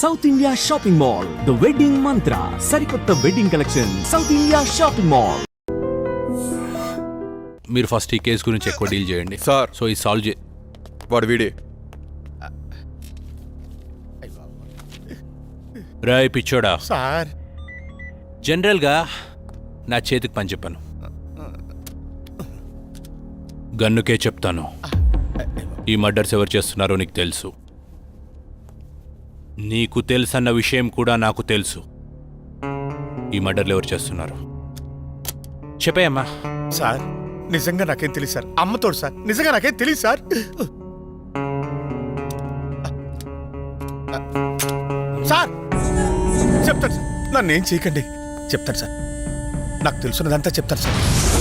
South India shopping mall the wedding Mantra సరికొత్త wedding collection South India shopping mall మీరు first ఈ case గురించి ఎక్కువ డీల్ చేయండి. సార్. సో ఈ సాల్వ్ చే వాడు వీడే. రాయ్ పిచ్చోడా? సార్. జనరల్గా నా చేతికి పని చెప్పాను. గన్నుకే చెప్తాను. ఈ మర్డర్స్ ఎవరు చేస్తున్నారో నీకు తెలుసు. నీకు తెలుసన్న విషయం కూడా నాకు తెలుసు. ఈ మర్డర్లు ఎవరు చేస్తున్నారు? చెప్పేయమ్మా. సార్ నిజంగా నాకేం తెలియదు సార్. అమ్మతోడు సార్. నిజంగా నాకేం తెలియదు సార్. సార్! చెప్తాను సార్. నన్ను ఏం చేయకండి. చెప్తాను సార్. నాకు తెలుసున్నదంతా చెప్తాను సార్.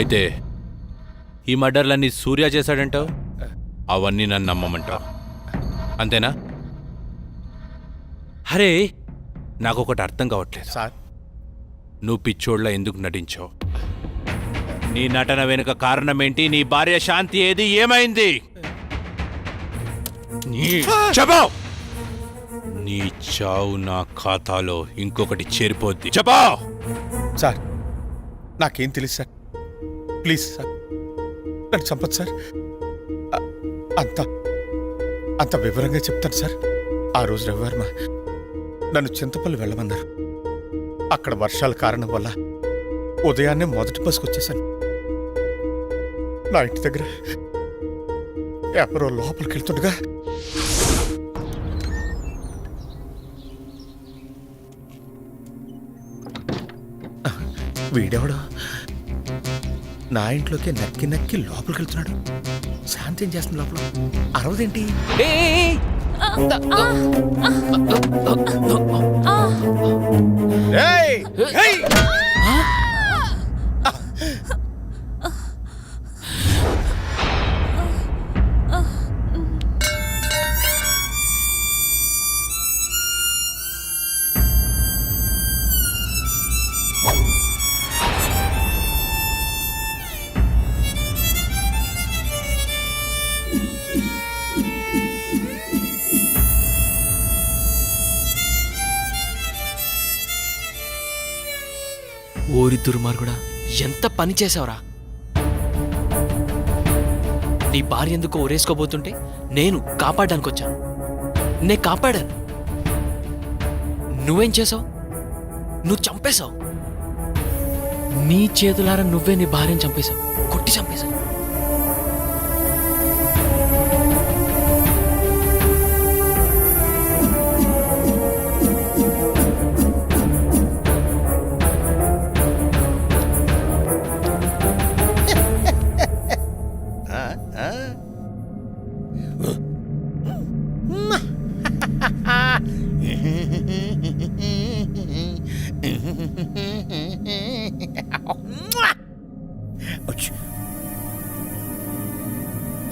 అయితే ఈ మర్డర్లన్నీ సూర్య చేశాడంటావు? అవన్నీ నన్ను నమ్మమంటావు. అంతేనా? అరే నాకు ఒకటి అర్థం కావట్లేదు. సార్. నువ్వు పిచ్చోళ్ళ ఎందుకు నటించావు? నీ నటన వెనుక కారణం ఏంటి నీ భార్య శాంతి ఏది? ఏమైంది? నీ చెప్పావు నీ చావు నా ఖాతాలో ఇంకొకటి చేరిపోద్ది. చెప్పావు సార్ నాకేం తెలియదు సార్. Please sir. నన్ను చంపదు సార్. అంత అంత వివరంగా చెప్తాను సార్. ఆ రోజు రవివర్మ నన్ను చింతపల్లి వెళ్ళమన్నారు. అక్కడ వర్షాల కారణం వల్ల ఉదయాన్నే మొదటి బస్కి వచ్చేసాను. నా ఇంటి దగ్గర ఎవరో లోపలికి వెళ్తుండగా వీడెవడో? నా ఇంట్లోకి నక్కి నక్కి లోపలికి వెళ్తున్నాడు శాంతి ఏం చేస్తుంది లోపల? అరవదేంటి? ఏయ్! ఓరి దుర్మార్గుడా ఎంత పని చేసావురా నీ భార్య ఎందుకు ఒరేసుకోబోతుంటే నేను కాపాడడానికి వచ్చాను నే కాపాడాను. నువ్వేం చేసావు నువ్వు చంపేశావు. నీ చేతులారా నువ్వే నీ భార్యను చంపేశావు. కొట్టి చంపేశావు.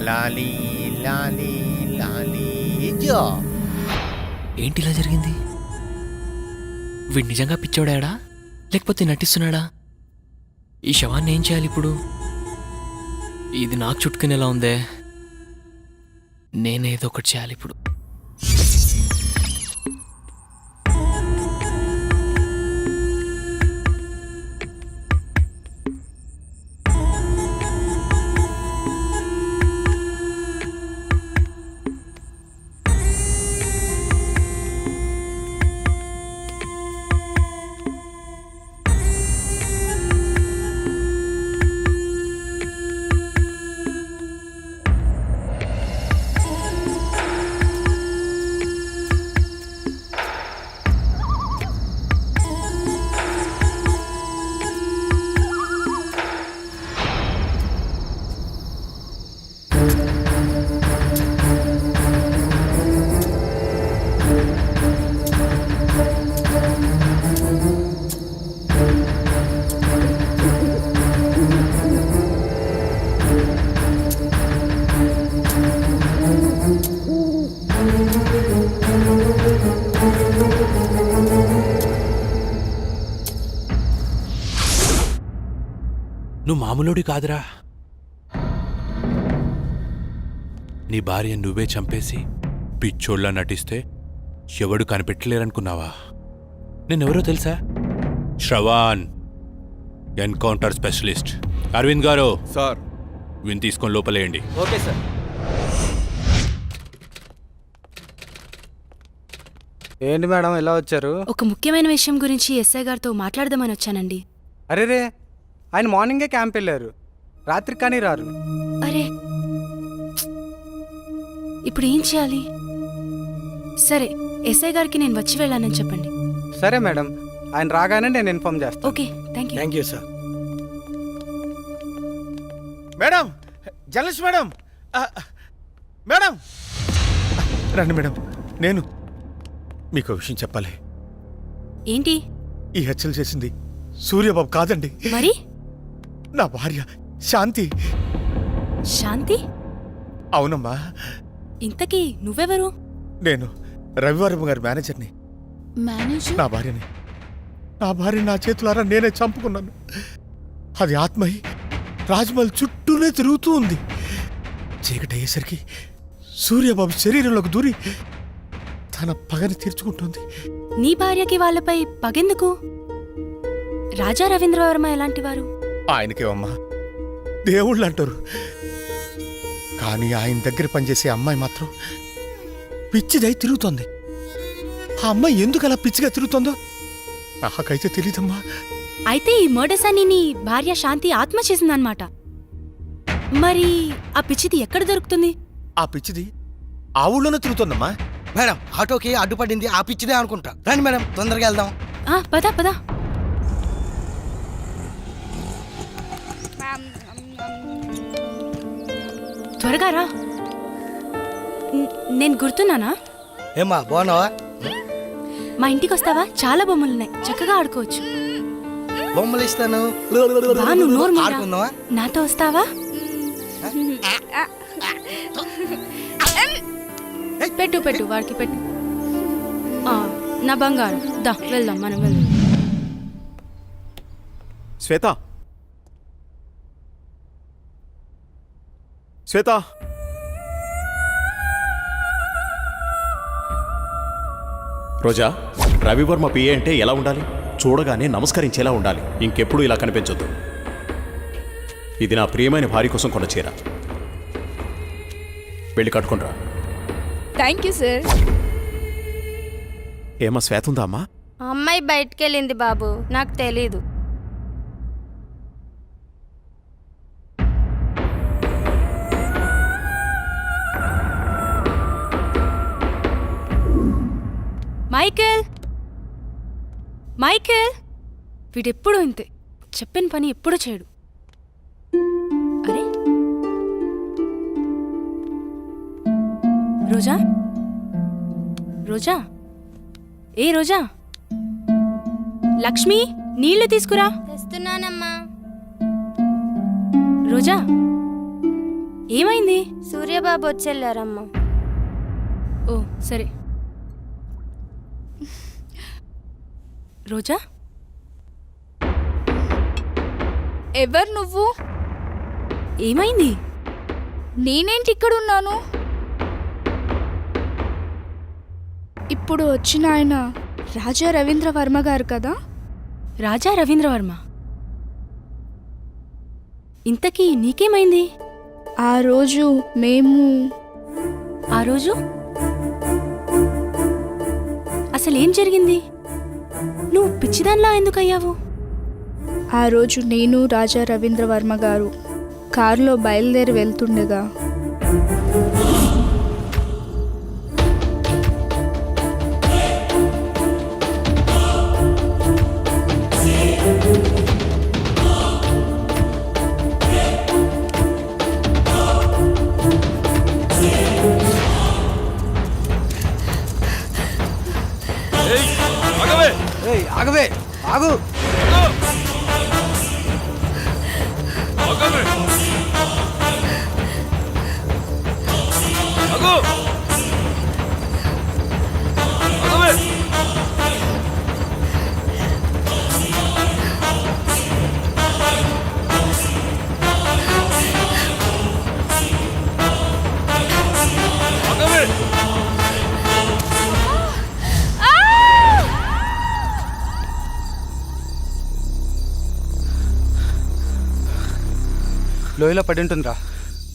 లాలీ లాలీ లాలీ జో ఏంటి ఇలా జరిగింది? వీడు నిజంగా పిచ్చోడాడా? లేకపోతే నటిస్తున్నాడా? ఈ శవాన్ని ఏం చేయాలి ఇప్పుడు? ఇది నాకు చుట్టుకునేలా ఉందే. నేనేదో ఒకటి చేయాలి ఇప్పుడు. నువ్వు మామూలుడి కాదురా. నీ భార్య నువ్వే చంపేసి పిచ్చోళ్ళ నటిస్తే ఎవడు కనిపెట్టలేరనుకున్నావా? నేనెవరో తెలుసా? శ్రవాన్ ఎన్కౌంటర్ స్పెషలిస్ట్. అరవింద్ గారు సార్. విని తీసుకొని లోపలేయండి. Okay sir. ఏంటి మేడం ఎలా వచ్చారు? ఒక ముఖ్యమైన విషయం గురించి ఎస్ఐ గారితో మాట్లాడదామని వచ్చానండి. అరే రే ఆయన మార్నింగే క్యాంప్ వెళ్ళారు. రాత్రి కానీ రారు. అరే. ఇప్పుడు ఏం చేయాలి? సరే ఎస్ఐ గారికి నేను వచ్చి వెళ్ళానని చెప్పండి. సరే మేడం. ఆయన రాగానే నేను ఇన్ఫార్మ్ చేస్తాను okay thank you thank you sir. Madam journalist madam. ఆ, మేడం. రండి మేడం నేను మీకు విషయం చెప్పాలి. ఏంటి? ఈ హత్యలు చేసింది సూర్యబాబు కాదండి. మరి? నా భార్య శాంతి. శాంతి? అవునమ్మా. ఇంతకీ నువ్వెవరు? నేను రవివారం గారి మేనేజర్ని. మేనేజర్? నా భార్యని. నా భార్య నా చేతులారా నేనే చంపుకున్నాను. అది ఆత్మయి రాజ్మహల్ చుట్టూనే తిరుగుతూ ఉంది. చీకటి అయ్యేసరికి సూర్యబాబు శరీరంలోకి దూరి తన పగని తీర్చుకుంటుంది. నీ భార్యకి వాళ్ళపై పగెందుకు? రాజా రవీంద్రవర్మ ఎలాంటి వారు ఆయనకేమమ్మా దేవుళ్ళు అంటారు కానీ ఆయన దగ్గర పనిచేసే అమ్మాయి మాత్రం పిచ్చిదై తిరుగుతోంది. ఆ అమ్మాయి ఎందుకు అలా పిచ్చిగా తిరుగుతోందో నాకైతే తెలీదమ్మా. అయితే ఈ మర్డర్స్ అన్ని నీ భార్య శాంతి ఆత్మ చేసిందన్నమాట. మరి ఆ పిచ్చిది ఎక్కడ దొరుకుతుంది? ఆ పిచ్చిది ఆ ఊళ్ళోనే తిరుగుతోందమ్మా. మేడం ఆటోకి అడ్డుపడింది ఆ పిచ్చిదే అనుకుంటా. రండి మేడం తొందరగా వెళ్దాం. ఆ పద పద. త్వరగా రా. నేను గుర్తున్నానా? ఏమ్మా బాగున్నావా? మా ఇంటికి వస్తావా? చాలా బొమ్మలున్నాయి చక్కగా ఆడుకోవచ్చు. బొమ్మలు ఇస్తాను. బా, నువ్వు నోరు మూయరా. ఆడుకుందామా? నాతో వస్తావా? పెట్టు పెట్టు వాడికి పెట్టు. ఆ, నా బంగారం. దా వెళ్దాం మనం వెళ్దాం. శ్వేత శ్వేత. రోజా రవివర్మ పిఏ అంటే ఎలా ఉండాలి? చూడగానే నమస్కరించేలా ఉండాలి. ఇంకెప్పుడు ఇలా కనిపించొద్దు. ఇది నా ప్రియమైన భార్య కోసం కొన్న చీర. వెళ్ళి కట్టుకుండ్రా థ్యాంక్ యూ సార్. ఏమా శ్వేత ఉందా అమ్మా? అమ్మాయి బయటికి వెళ్ళింది బాబు. నాకు తెలీదు. మైకేల్? మైకేల్? వీడెప్పుడు ఇంతే. చెప్పిన పని ఎప్పుడు చేయడు. అరే? రోజా? రోజా? ఏ రోజా? లక్ష్మి నీళ్ళు తీసుకురా. తెస్తున్నానమ్మా. రోజా? ఏమైంది? సూర్యబాబు వచ్చెళ్ళారమ్మా. ఓ సరే. రోజా? ఎవరు నువ్వు? ఏమైంది? నేనేంటి ఇక్కడ ఉన్నాను? ఇప్పుడు వచ్చిన ఆయన రాజా రవీంద్ర వర్మ గారు కదా? రాజా రవీంద్రవర్మ ఇంతకీ నీకేమైంది? ఆ రోజు మేము ఆ రోజు? అసలేం జరిగింది? నువ్వు పిచ్చిదాన్లా ఎందుకయ్యావు? ఆ రోజు నేను రాజా రవీంద్ర వర్మ గారు కారులో బయలుదేరి వెళ్తుండగా ఆగు లోయలో పడి ఉంటుందిరా.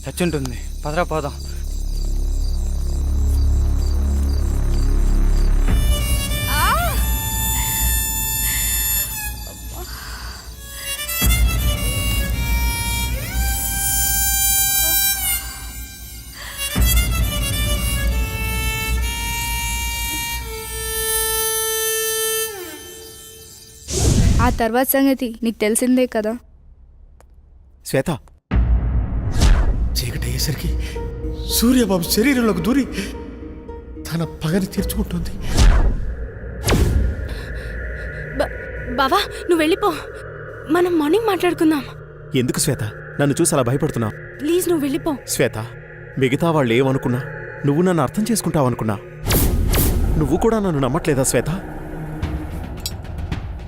చచ్చుంటుంది. పదరా పోదాం. ఆ! తర్వాత సంగతి నీకు తెలిసిందే కదా? శ్వేత అయ్యేసరికి సూర్యబాబు శరీరంలోకి దూరి తన పగని తీర్చుకుంటుంది. బావా నువ్వు వెళ్ళిపో. మనం మార్నింగ్ మాట్లాడుకుందాం. ఎందుకు శ్వేత? నన్ను చూసి అలా భయపడుతున్నావు. ప్లీజ్ నువ్వు వెళ్ళిపో. శ్వేత మిగతా వాళ్ళు ఏమనుకున్నా? నువ్వు నన్ను అర్థం చేసుకుంటావనుకున్నా? నువ్వు కూడా నన్ను నమ్మట్లేదా శ్వేత?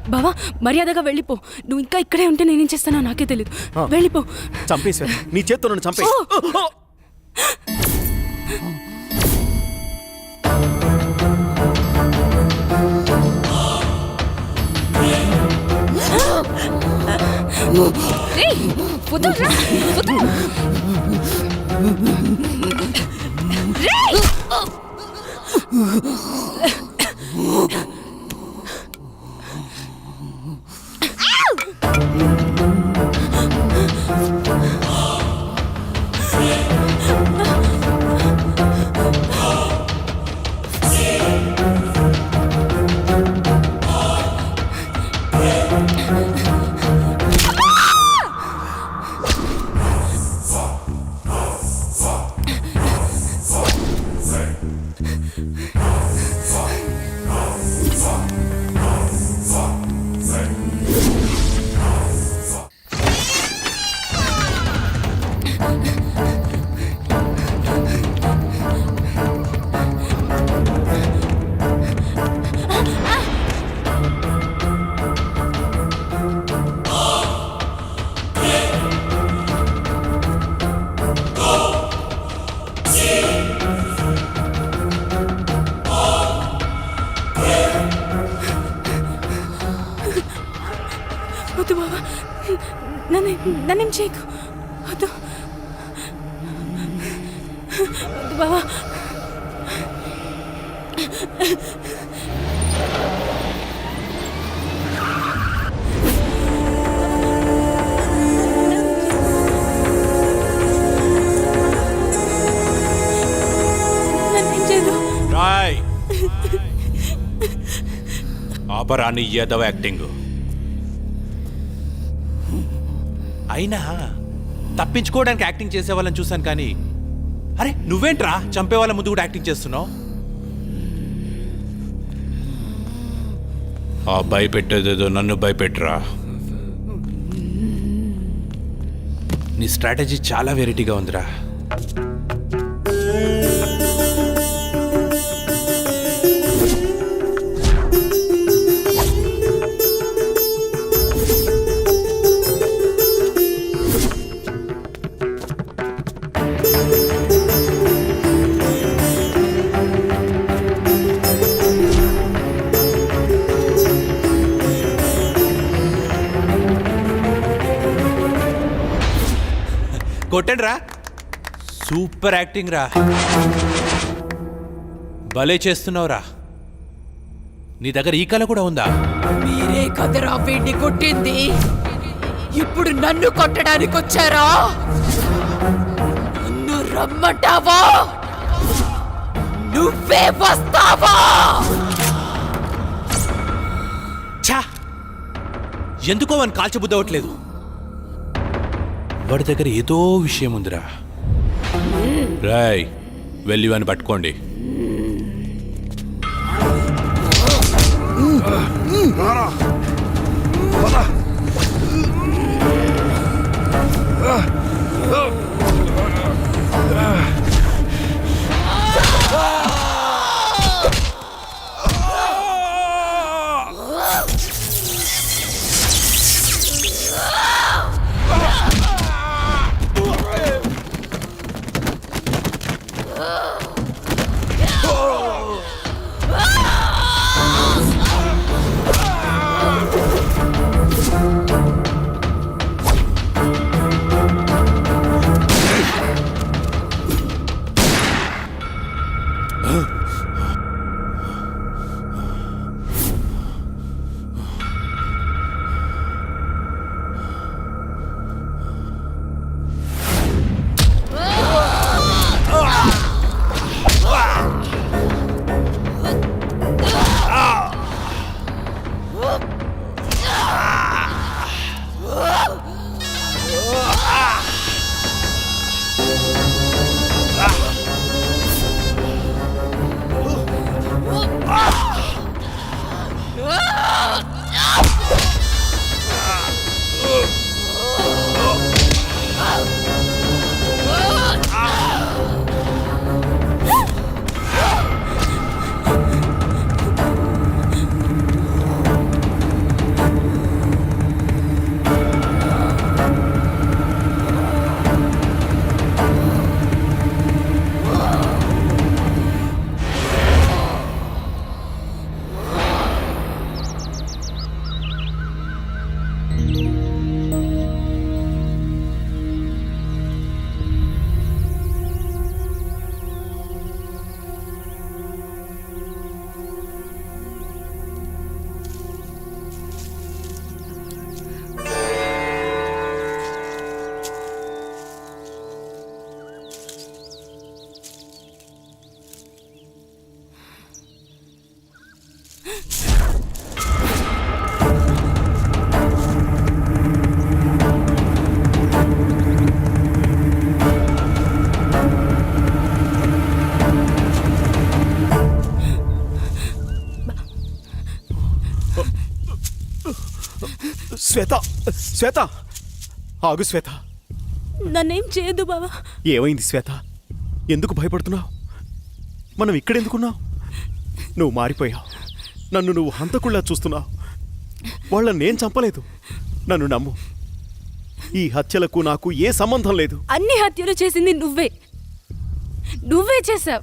బావా మర్యాదగా వెళ్ళిపో. నువ్వు ఇంకా ఇక్కడే ఉంటే నేనేం చేస్తానో నాకే తెలియదు వెళ్ళిపో. చంపే శ్వేత నీ చేత్తో నన్ను చంపే వదలరా, వదలు. వద్దు ఆపరాని ఏదవ యాక్టింగ్. అయినా తప్పించుకోవడానికి యాక్టింగ్ చేసే వాళ్ళని చూశాను కానీ అరే నువ్వేంట్రా? చంపే వాళ్ళ ముందు కూడా యాక్టింగ్ చేస్తున్నావు? ఆ భయపెట్టేదేదో నన్ను భయపెట్టరా? నీ స్ట్రాటజీ చాలా వెరైటీగా ఉందిరా. సూపర్ యాక్టింగ్ రా. భలే చేస్తున్నావురా నీ దగ్గర ఈ కళ కూడా ఉందా? మీరే కదరా వీడిని కొట్టింది. ఇప్పుడు నన్ను కొట్టడానికి వచ్చారా? నన్ను రమ్మంటావా? నువ్వే వస్తావా? ఛా! ఎందుకో వాని కాల్చబుద్ధి అవ్వట్లేదు. వాడి దగ్గర ఏదో విషయం ఉందిరా. రాయ్ వెళ్ళి అని పట్టుకోండి Ah! శ్వేత శ్వేత. ఆగు శ్వేత. నన్నేం చేయదు బావా. ఏమైంది శ్వేత? ఎందుకు భయపడుతున్నావు? మనం ఇక్కడెందుకున్నావు నువ్వు మారిపోయావు. నన్ను నువ్వు హంతకుళ్ళా చూస్తున్నావు. వాళ్ళని నేను చంపలేదు. నన్ను నమ్ము. ఈ హత్యలకు నాకు ఏ సంబంధం లేదు. అన్ని హత్యలు చేసింది నువ్వే. నువ్వే చేసావు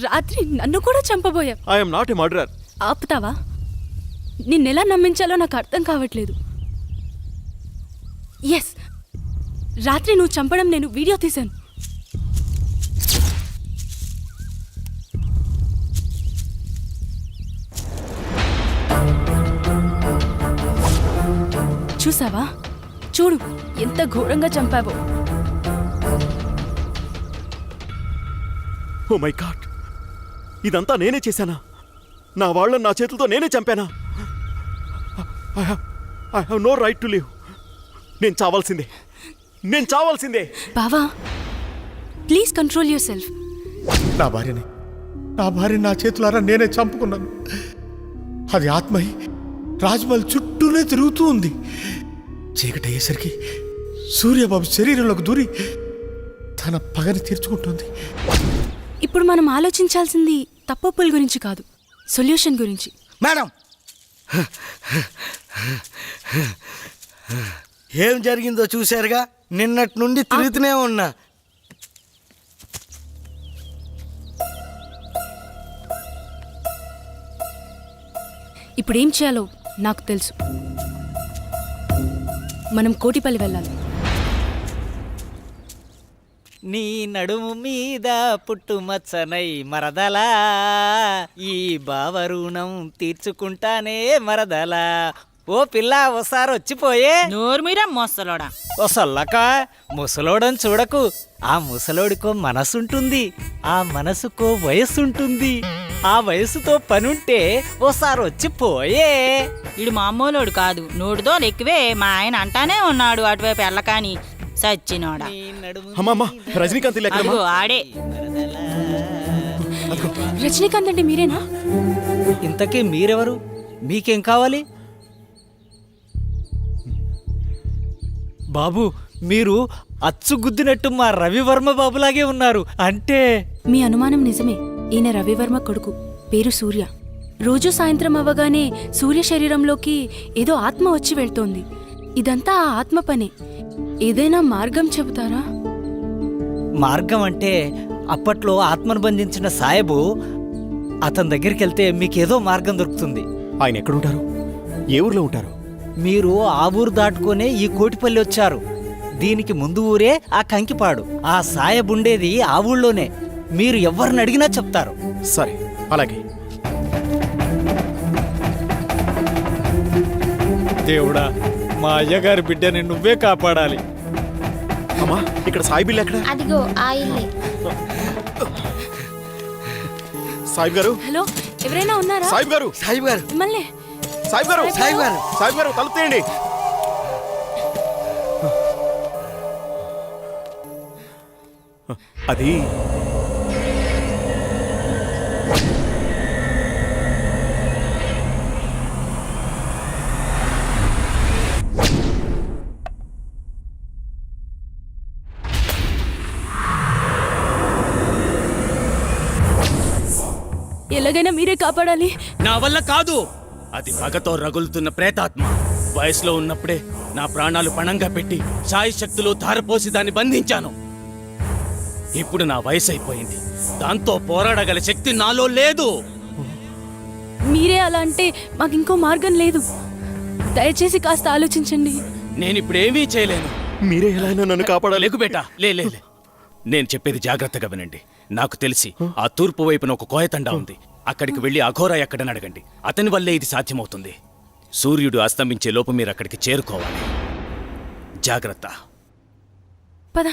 రాత్రి నన్ను కూడా చంపబోయావు. ఐఎమ్ నాట్ ఎ మర్డరర్ ఆపుతావా? నిన్నెలా నమ్మించాలో నాకు అర్థం కావట్లేదు. ఎస్ రాత్రి నువ్వు చంపడం నేను వీడియో తీశాను. చూసావా? చూడు ఎంత ఘోరంగా చంపావో. ఓ మై గాడ్ ఇదంతా నేనే చేశానా? నా వాళ్ళని నా చేతులతో నేనే చంపానా? I have no right to live నేను చావాల్సిందే. నేను చావాల్సిందే. బావా ప్లీజ్ కంట్రోల్ యువర్ సెల్ఫ్ నా భార్యని నా భార్యని నా చేతులారా నేనే చంపుకున్నాను. అది ఆత్మహి రాజ్మహల్ చుట్టూనే తిరుగుతూ ఉంది. చీకటి అయ్యేసరికి సూర్యబాబు శరీరంలోకి దూరి తన పగని తీర్చుకుంటుంది. ఇప్పుడు మనం ఆలోచించాల్సింది తప్పొప్పుల గురించి కాదు సొల్యూషన్ గురించి. మేడం ఏం జరిగిందో చూశారుగా? నిన్నటి నుండి తిరుగుతూనే ఉన్నా. ఇప్పుడు ఏం చేయాలో నాకు తెలుసు. మనం కోటిపల్లి వెళ్ళాలి. నీ నడుము మీద పుట్టుమచ్చనై మరదలా. ఈ బావరుణం తీర్చుకుంటానే మరదలా. ఓ పిల్ల ఒకసారి వచ్చిపోయే. నోరు మీరా మోస్తలోడా ఓ సొల్లక ముసలోడని చూడకు. ఆ ముసలోడికో మనసుంటుంది ఆ మనసుకో వయస్సుంటుంది ఆ వయసుతో పనుంటే ఓసారి వచ్చిపోయే. ఇడు మామూలోడు కాదు నోటితో ఎక్కువే మా ఆయన అంటానే ఉన్నాడు అటువైపు ఎల్లకాని. సచ్చినోడా. అమ్మమ్మ రజనీకాంత్ ఇల్లు ఎక్కడమ్మా? ఆడే. రజనీకాంత్ అంటే మీరేనా? ఇంతకీ మీరెవరు? మీకేం కావాలి? బాబు మీరు అచ్చుగుద్దినట్టు మా రవివర్మ బాబులాగే ఉన్నారు. అంటే? మీ అనుమానం నిజమే. ఈయన రవివర్మ కొడుకు. పేరు సూర్య. రోజు సాయంత్రం అవ్వగానే సూర్య శరీరంలోకి ఏదో ఆత్మ వచ్చి వెళ్తోంది. ఇదంతా ఆ ఆత్మ పనే. ఏదైనా మార్గం చెబుతారా? మార్గం అంటే అప్పట్లో ఆత్మను బంధించిన సాయబు అతని దగ్గరికి వెళ్తే మీకేదో మార్గం దొరుకుతుంది. ఆయన ఎక్కడుంటారు? ఏ ఊర్లో ఉంటారు? మీరు ఆ ఊరు దాటుకునే ఈ కోటిపల్లి వచ్చారు. దీనికి ముందు ఊరే ఆ కంకిపాడు. ఆ సాయబ్ ఉండేది ఆ ఊళ్ళోనే. మీరు ఎవరిని అడిగినా చెప్తారు. సరే అలాగే. దేవుడా మా అయ్యగారి బిడ్డని నువ్వే కాపాడాలి. అమ్మా ఇక్కడ సాయి బిల్ ఎక్కడ? అదిగో ఆ ఇల్లే. సాయిబ్ గారు? హలో ఎవరైనా ఉన్నారా? సాయిబ్ గారు? సాహిబ్ గారు. మిమ్మల్ని. సాయిబ్ గారు. సాయిబ్ గారు. సాయిబ్ గారు తలుపు తీయండి. అది ఎలాగైనా మీరే కాపాడాలి. నా వల్ల కాదు. అది పగతో రగులుతున్న ప్రేతాత్మ. వయసులో ఉన్నప్పుడే నా ప్రాణాలు పణంగా పెట్టి సాయి శక్తులు ధారపోసి దాన్ని బంధించాను. ఇప్పుడు నా వయసు అయిపోయింది దాంతో పోరాడగల శక్తి నాలో లేదు. మీరే అలా అంటే మాకు ఇంకో మార్గం లేదు. దయచేసి కాస్త ఆలోచించండి. నేను ఇప్పుడు ఏమీ చేయలేను. మీరే ఎలా అయినా నన్ను కాపాడాలి. లేకు బేటా. లే లే లే. నేను చెప్పేది జాగ్రత్తగా వినండి. నాకు తెలిసి ఆ తూర్పు వైపున ఒక కోయతండా ఉంది. అక్కడికి వెళ్ళి అఘోరా ఎక్కడని అడగండి. అతని వల్లే ఇది సాధ్యమవుతుంది. సూర్యుడు అస్తమించే లోపు మీరు అక్కడికి చేరుకోవాలి. జాగ్రత్త. పద.